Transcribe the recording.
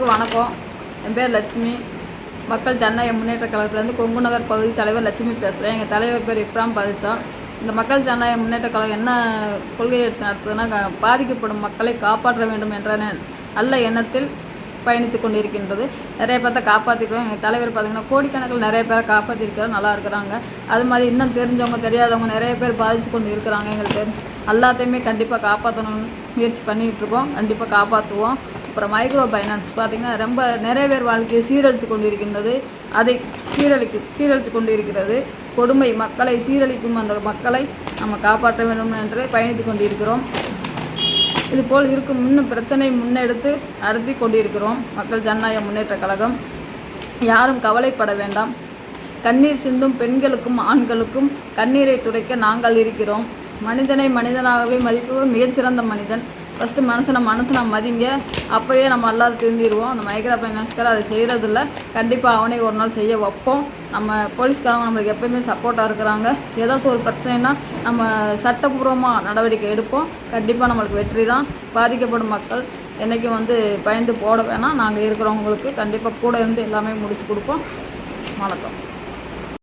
எல்லாத்துக்கும் வணக்கம். என் பேர் லட்சுமி. மக்கள் ஜனநாயக முன்னேற்ற கழகத்துலேருந்து கொங்கு நகர் பகுதி தலைவர் லட்சுமி பேசுகிறேன் எங்கள் தலைவர் பேர் இப்ராம் பாதிஷா. இந்த மக்கள் ஜனநாயக முன்னேற்ற கழகம் என்ன கொள்கை எடுத்து நடத்துதுன்னா பாதிக்கப்படும் மக்களை காப்பாற்ற வேண்டும் என்ற நல்ல எண்ணத்தில் பயணித்து கொண்டிருக்கின்றது. நிறைய பேர்த்த காப்பாற்றிக்கிறோம் எங்கள் தலைவர் பார்த்தீங்கன்னா கோடிக்கணக்கில் நிறைய பேரை காப்பாற்றிருக்கிறோம் நல்லா இருக்கிறாங்க. அது மாதிரி இன்னும் தெரிஞ்சவங்க தெரியாதவங்க நிறைய பேர் பாதித்து கொண்டு இருக்கிறாங்க எங்களுக்கு எல்லாத்தையுமே கண்டிப்பாக காப்பாற்றணும்னு முயற்சி பண்ணிகிட்ருக்கோம் கண்டிப்பாக காப்பாற்றுவோம் அப்புறம் மைக்ரோ ஃபைனான்ஸ் பார்த்திங்கன்னா ரொம்ப நிறைய பேர் வாழ்க்கையை சீரழித்து கொண்டிருக்கின்றது. அதை சீரழிக்கு சீரழித்து கொண்டிருக்கிறது. கொடுமை மக்களை சீரழிக்கும் அந்த மக்களை நம்ம காப்பாற்ற வேண்டும் என்று பயணித்து கொண்டிருக்கிறோம். இதுபோல் இருக்கும் இன்னும் பிரச்சனை முன்னெடுத்து நடத்தி கொண்டிருக்கிறோம். மக்கள் ஜனநாயக முன்னேற்ற கழகம். யாரும் கவலைப்பட வேண்டாம். கண்ணீர் சிந்தும் பெண்களுக்கும் ஆண்களுக்கும் கண்ணீரை துடைக்க நாங்கள் இருக்கிறோம். மனிதனை மனிதனாகவே மதிப்பவர் மிகச்சிறந்த மனிதன். ஃபஸ்ட்டு மனசை நம்ம மதிங்க. அப்போவே நம்ம எல்லோரும் திருந்திடுவோம் அந்த மைக்ரா ஃபைனான்ஸ்கார அதை செய்கிறதில்ல கண்டிப்பாக அவனே ஒரு நாள் செய்ய வைப்போம். நம்ம போலீஸ்காரங்க நம்மளுக்கு எப்பயுமே சப்போர்ட்டாக இருக்கிறாங்க. ஏதாச்சும் ஒரு பிரச்சனைனா நம்ம சட்டப்பூர்வமாக நடவடிக்கை எடுப்போம். கண்டிப்பாக நம்மளுக்கு வெற்றி தான். பாதிக்கப்படும் மக்கள் என்றைக்கும் வந்து பயந்து போட வேணாம். நாங்கள் இருக்கிறவங்களுக்கு கண்டிப்பாக கூட இருந்து எல்லாமே முடிச்சு கொடுப்போம். வணக்கம்.